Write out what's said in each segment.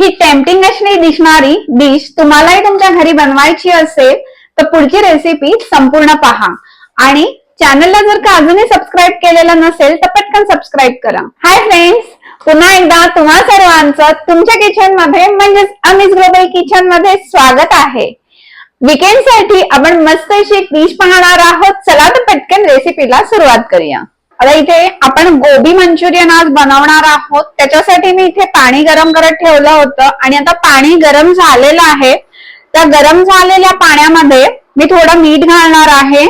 ही tempting अशी दिसणारी dish तुम्हालाही तुमच्या घरी बनवायची असेल तर पुढची रेसिपी संपूर्ण पहा. आणि चॅनलला जर का अजूनही सबस्क्राईब केलेलं नसेल तर पटकन सबस्क्राईब करा. हाय फ्रेंड्स पुन्हा एकदा तुम्हा सर्वांचं तुमच्या किचनमध्ये म्हणजेच अमिस ग्लोबल किचनमध्ये स्वागत आहे. विकेंडसाठी आपण मस्त अशी एक डिश पाहणार आहोत. चला तर पटकन रेसिपीला सुरुवात करूया. आता इथे आपण गोबी मंचुरियन आज बनवणार आहोत. त्याच्यासाठी मी इथे पाणी गरम करत ठेवलं होतं. आणि आता पाणी गरम झालेलं आहे. त्या गरम झालेल्या पाण्यामध्ये मी थोडं मीठ घालणार आहे.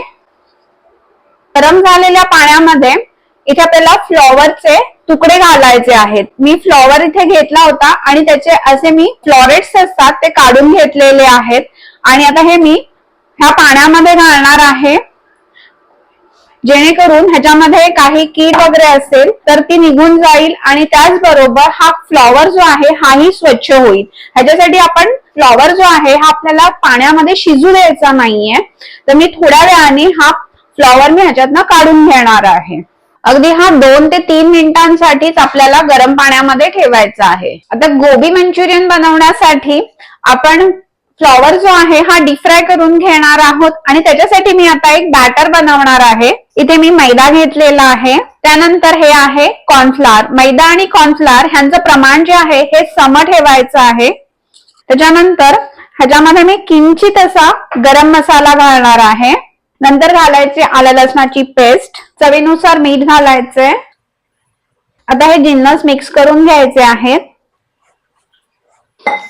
गरम झालेल्या पाण्यामध्ये इथे आपल्याला फ्लॉवरचे तुकडे घालायचे आहेत. मी फ्लॉवर इथे घेतला होता आणि त्याचे असे मी फ्लॉरेट्स असतात ते काढून घेतलेले आहेत. आणि आता हे मी ह्या पाण्यामध्ये घालणार आहे. जेणेकरून ह्याच्यामध्ये काही कीड वगैरे असेल तर ती निघून जाईल आणि त्याचबरोबर हा फ्लॉवर जो आहे हाही स्वच्छ होईल. ह्याच्यासाठी आपण फ्लॉवर जो आहे हा आपल्याला पाण्यामध्ये शिजू द्यायचा नाहीये. तर मी थोड्या वेळाने हा फ्लॉवर मी ह्याच्यातनं काढून घेणार आहे. अगदी हा दोन ते तीन मिनिटांसाठीच आपल्याला गरम पाण्यामध्ये ठेवायचा आहे. आता गोबी मंचुरियन बनवण्यासाठी आपण फ्लॉवर जो आहे हा डीप फ्राय करून घेणार आहोत. आणि त्याच्यासाठी मी आता एक बॅटर बनवणार आहे. इथे मी मैदा घेतलेला आहे. त्यानंतर हे आहे कॉर्नफ्लावर. मैदा आणि कॉर्नफ्लावर ह्यांचं प्रमाण जे आहे हे सम ठेवायचं आहे. त्याच्यानंतर ह्याच्यामध्ये मी किंचित असा गरम मसाला घालणार आहे. नंतर घालायचे आल्या लसणाची पेस्ट. चवीनुसार मीठ घालायचे आता हे जिन्नस मिक्स करून घ्यायचे आहेत.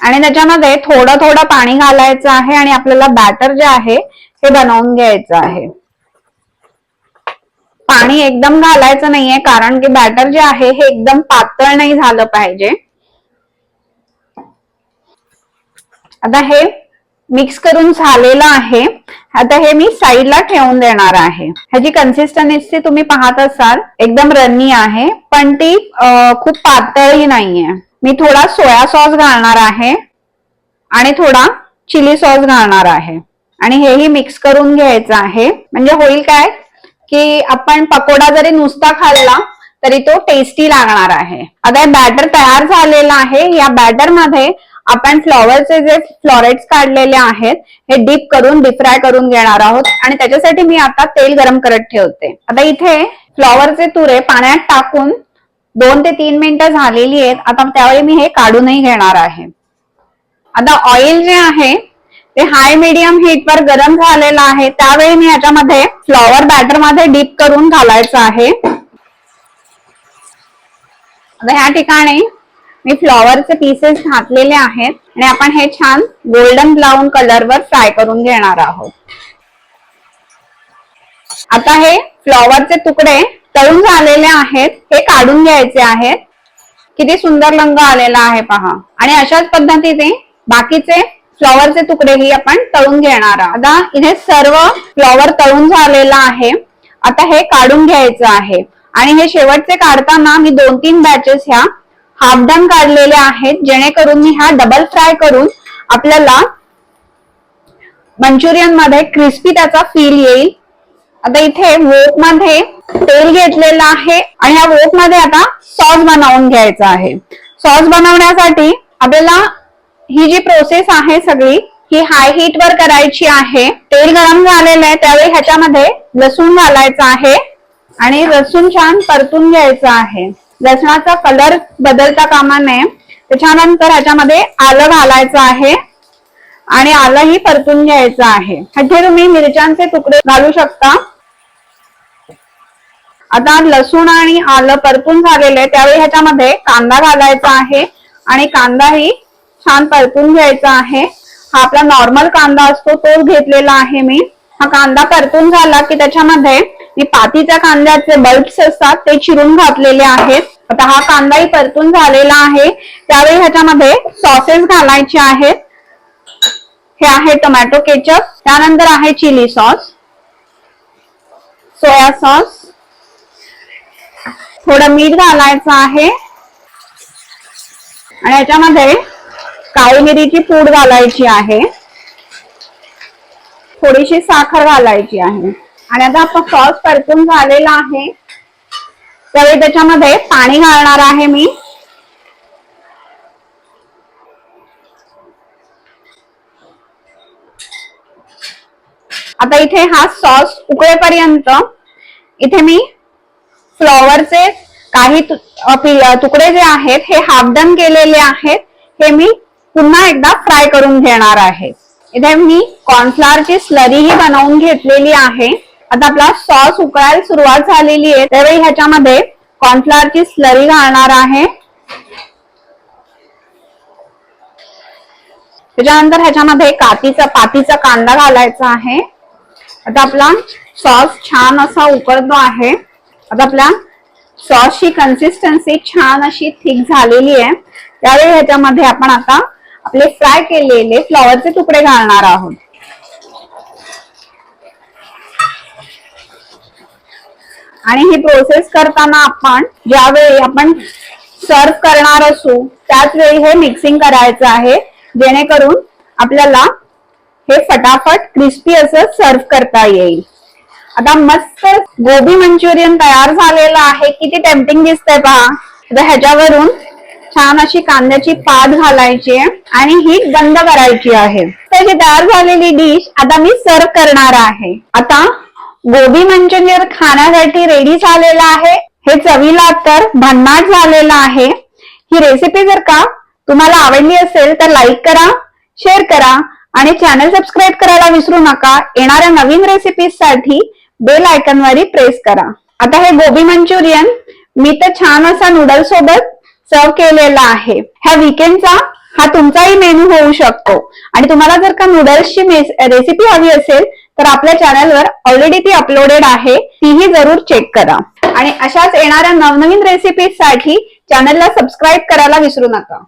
आणि त्याच्यामध्ये थोडं थोडं पाणी घालायचं आहे आणि आपल्याला बॅटर जे आहे हे बनवून घ्यायचं आहे. पाणी एकदम घालायचं नाहीये कारण की बॅटर जे आहे हे एकदम पातळ नाही झालं पाहिजे. आता हे मिक्स करून झालेलं आहे. आता हे मी साईडला ठेवून देणार आहे. ह्याची कन्सिस्टन्सी तुम्ही पाहत असाल एकदम रन्नी आहे पण ती खूप पातळही नाहीये. मी थोडा सोया सॉस घालणार आहे आणि थोडा चिली सॉस घालणार आहे. आणि हेही मिक्स करून घ्यायचं आहे. म्हणजे होईल काय की आपण पकोडा जरी नुसता खाल्ला तरी तो टेस्टी लागणार आहे. आता बॅटर तयार झालेला आहे. या बॅटरमध्ये आपण फ्लॉवरचे जे फ्लॉरेट्स काढलेले आहेत हे डीप करून डीप फ्राय करून घेणार आहोत. आणि त्याच्यासाठी मी आता तेल गरम करत ठेवते. आता इथे फ्लॉवरचे तुरे पाण्यात टाकून दोन ते तीन मिनिटं झालेली आहेत. आता त्यावेळी मी हे काढूनही घेणार आहे. आता ऑइल जे आहे ते हाय मीडियम हीट वर गरम झालेलं आहे. त्यावेळी मी याच्यामध्ये फ्लॉवर बॅटरमध्ये डीप करून घालायचं आहे. आता ह्या ठिकाणी मी फ्लॉवरचे पीसेस घातलेले आहेत आणि आपण हे छान गोल्डन ब्राऊन कलरवर फ्राय करून घेणार आहोत. आता हे फ्लॉवरचे तुकडे तळून झालेले आहेत हे काढून घ्यायचे आहेत. किती सुंदर रंग आलेला आहे पहा. आणि अशाच पद्धतीने बाकीचे फ्लॉवरचे तुकडेही आपण तळून घेणार आहोत. आता इथे सर्व फ्लॉवर तळून झालेला आहे. आता हे काढून घ्यायचं आहे. आणि हे शेवटचे काढताना मी दोन तीन बॅचेस ह्या हाफ डन काढलेले आहेत. जेणेकरून मी ह्या डबल फ्राय करून आपल्याला मंचुरियनमध्ये क्रिस्पी त्याचा फील येईल. आता इथे वोकमध्ये तेल घेतलेलं आहे आणि ह्या वोकमध्ये आता सॉस बनवून घ्यायचा आहे. सॉस बनवण्यासाठी आपल्याला ही जी प्रोसेस आहे सगळी ही हाय हीट वर करायची आहे. तेल गरम झालेलं आहे त्यावेळी ह्याच्यामध्ये लसूण घालायचं आहे आणि लसूण छान परतून घ्यायचं आहे. लसणाचा कलर बदलता कामा नये. त्याच्यानंतर ह्याच्यामध्ये आलं घालायचं आहे आणि आलंही परतून घ्यायचं आहे. ह्याचे तुम्ही मिरच्यांचे तुकडे घालू शकता. आता लसूण आणि आलं परतून झालेलं आहे. त्यावेळी ह्याच्यामध्ये कांदा घालायचा आहे. आणि कांदाही छान परतून घ्यायचा आहे. हा आपला नॉर्मल कांदा असतो तोच घेतलेला आहे मी. हा कांदा परतून झाला की त्याच्यामध्ये मी पातीच्या कांद्याचे बल्ब्स असतात ते चिरून घातलेले आहेत. आता हा कांदाही परतून झालेला आहे. त्यावेळी ह्याच्यामध्ये सॉसेस घालायचे आहेत. हे आहे टोमॅटो केचप त्यानंतर आहे चिली सॉस सोया सॉस थोडं मीठ घालायचं आहे. आणि याच्यामध्ये काळी मिरीची पूड घालायची आहे. थोडीशी साखर घालायची आहे. आणि आता आपण सॉस परतून झालेला आहे. त्यावेळी त्याच्यामध्ये पाणी घालणार आहे मी. आता इथे हा सॉस उकळेपर्यंत इथे मी फ्लॉवरचे काही तुकडे जे आहेत हे हाफ डन केलेले आहेत. हे मी पुन्हा एकदा फ्राय करून घेणार आहे. इथे मी कॉर्नफ्लॉवरची स्लरीही बनवून घेतलेली आहे. आता आपला सॉस उकळायला सुरुवात झालेली आहे. त्यावेळी ह्याच्यामध्ये कॉर्नफ्लॉवरची स्लरी घालणार आहे. त्याच्यानंतर ह्याच्यामध्ये कातीचा पातीचा कांदा घालायचा आहे. आता आपला सॉस छान असा उकळतो आहे. आता आपला सॉसची कन्सिस्टन्सी छान अशी थिक झालेली आहे. त्यावेळी ह्याच्यामध्ये आपण आता आपले फ्राय केलेले फ्लॉवरचे तुकडे घालणार आहोत. आणि ही प्रोसेस करताना आपण ज्यावेळी आपण सर्व करणार असू त्याच वेळी हे मिक्सिंग करायचं आहे. जेणेकरून आपल्याला हे फटाफट क्रिस्पी असं सर्व करता येईल. आता मस्त गोबी मंचुरियन तयार झालेलं आहे. किती टेम्पटिंग दिसतंय पहा. आता ह्याच्यावरून छान अशी कांद्याची पात घालायची आहे आणि ही बंद करायची आहे. त्याची तयार झालेली डिश आता मी सर्व करणार आहे. आता गोबी मंचुरियन खाण्यासाठी रेडी झालेला आहे. हे चवीला तर भन्नाट झालेलं आहे. ही रेसिपी जर का तुम्हाला आवडली असेल तर लाईक करा शेअर करा आणि चॅनल सबस्क्राईब करायला विसरू नका. येणाऱ्या नवीन रेसिपीजसाठी बेल आयकॉन वरी प्रेस करा. आता हे गोबी मंचुरियन मी तर छान असा नूडल सोबत सर्व केलेला आहे. ह्या विकेंडचा हा तुमचाही मेनू होऊ शकतो. आणि तुम्हाला जर का नूडल्सची रेसिपी हवी असेल तर आपल्या चॅनलवर ऑलरेडी ती अपलोडेड आहे. तीही जरूर चेक करा. आणि अशाच येणाऱ्या नवनवीन रेसिपीजसाठी चॅनलला सबस्क्राईब करायला विसरू नका.